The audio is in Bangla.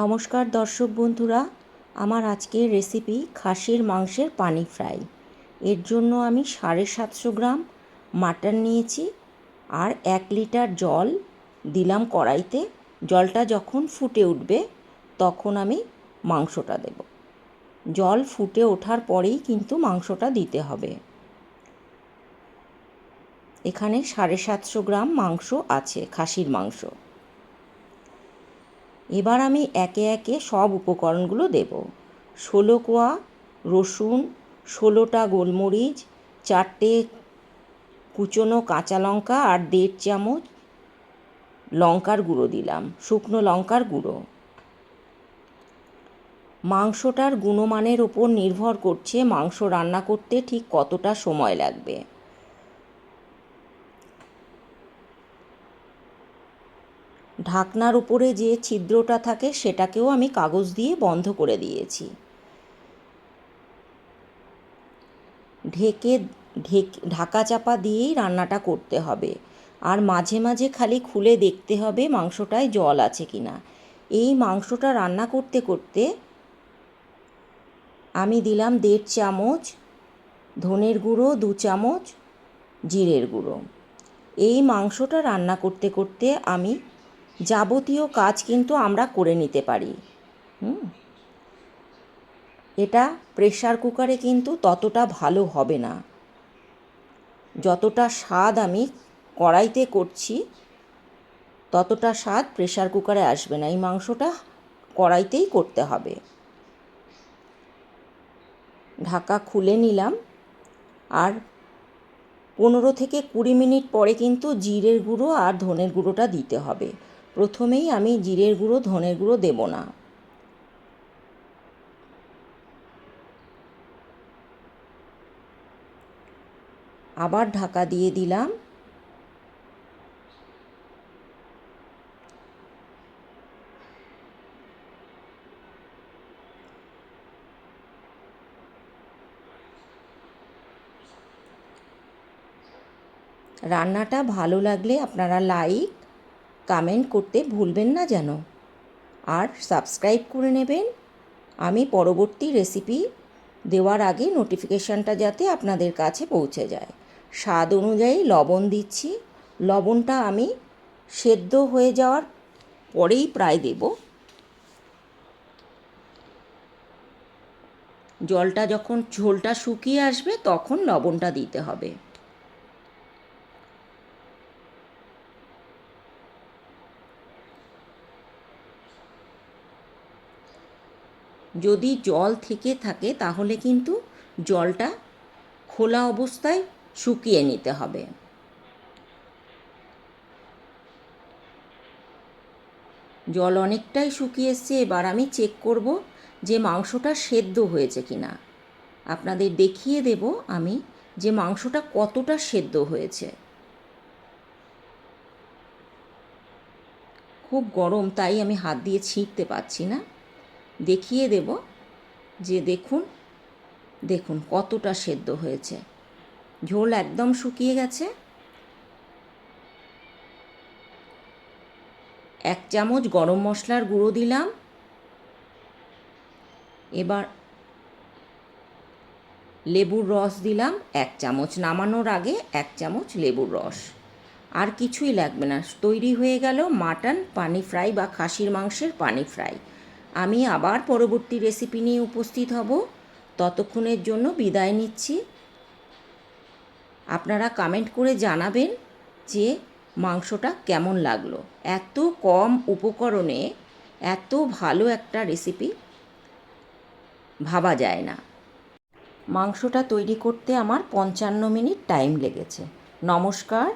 নমস্কার দর্শক বন্ধুরা, আমার আজকের রেসিপি খাসির মাংসের পানি ফ্রাই এর জন্য আমি সাড়ে সাতশো গ্রাম মাটন নিয়েছি আর এক লিটার জল দিলাম কড়াইতে। জলটা যখন ফুটে উঠবে, তখন আমি মাংসটা দেব। জল ফুটে ওঠার পরেই কিন্তু মাংসটা দিতে হবে। এখানে সাড়ে সাতশো গ্রাম মাংস আছে, খাসির মাংস। এবার আমি একে একে সব উপকরণগুলো দেব। ষোলো কোয়া, রসুন, ষোলোটা গোলমরিচ, চারটে কুচনো কাঁচা লঙ্কা আর দেড় চামচ লঙ্কার গুঁড়ো দিলাম, শুকনো লঙ্কার গুঁড়ো। মাংসটার গুণমানের ওপর নির্ভর করছে মাংস রান্না করতে ঠিক কতটা সময় লাগবে। ঢাকনার উপরে যে ছিদ্রটা থাকে সেটাকেও আমি কাগজ দিয়ে বন্ধ করে দিয়েছি। ঢেকে, ঢেক, ঢাকা চাপা দিয়েই রান্নাটা করতে হবে। আর মাঝে মাঝে খালি খুলে দেখতে হবে মাংসটায় জল আছে কি না এই মাংসটা রান্না করতে করতে আমি দিলাম দেড় চামচ ধনের গুঁড়ো, দু চামচ জিরের গুঁড়ো। এই মাংসটা রান্না করতে করতে আমি যাবতীয় কাজ কিন্তু আমরা করে নিতে পারি। হুম? এটা প্রেশার কুকারে কিন্তু ততটা ভালো হবে না। যতটা স্বাদ আমি কড়াইতে করছি, ততটা স্বাদ প্রেশার কুকারে আসবে না। এই মাংসটা কড়াইতেই করতে হবে। ঢাকা খুলে নিলাম আর পনেরো থেকে কুড়ি মিনিট পরে কিন্তু জিরের গুঁড়ো আর ধনের গুঁড়োটা দিতে হবে। প্রথমেই আমি জিরের গুঁড়ো, ধনের গুঁড়ো দেব না। আবার ঢাকা দিয়ে দিলাম। রান্নাটা ভালো লাগলে আপনারা লাইক কমেন্ট করতে ভুলবেন না যেন। আর সাবস্ক্রাইব করে নেবেন। আমি পরবর্তী রেসিপি দেওয়ার আগে নোটিফিকেশানটা যাতে আপনাদের কাছে পৌঁছে যায়। স্বাদ অনুযায়ী লবণ দিচ্ছি। লবণটা আমি সেদ্ধ হয়ে যাওয়ার পরেই প্রায় দেব। জলটা যখন ঝোলটা শুকিয়ে আসবে তখন লবণটা দিতে হবে। যদি জল থেকে থাকে, তাহলে কিন্তু জলটা খোলা অবস্থায় শুকিয়ে নিতে হবে। জল অনেকটাই শুকিয়ে এসছে, এবার আমি চেক করব যে মাংসটা সেদ্ধ হয়েছে কি না আপনাদের দেখিয়ে দেব আমি যে মাংসটা কতটা সেদ্ধ হয়েছে। খুব গরম, তাই আমি হাত দিয়ে ছিঁড়তে পারছি না। দেখিয়ে দেব যে দেখুন দেখুন কতটা সেদ্ধ হয়েছে। ঝোল একদম শুকিয়ে গেছে। এক চামচ গরম মশলার গুঁড়ো দিলাম। এবার লেবুর রস দিলাম। এক চামচ নামানোর আগে এক চামচ লেবুর রস। আর কিছুই লাগবে না। তৈরি হয়ে গেল মাটন পানি ফ্রাই বা খাসির মাংসের পানি ফ্রাই। আমি আবার পরবর্তী রেসিপি নিয়ে উপস্থিত হব। ততক্ষণের জন্য বিদায় নিচ্ছি। আপনারা কমেন্ট করে জানাবেন যে মাংসটা কেমন লাগল। এত কম উপকরণে এত ভালো একটা রেসিপি ভাবা যায় না। মাংসটা তৈরি করতে আমার পঞ্চান্ন মিনিট টাইম লেগেছে। নমস্কার।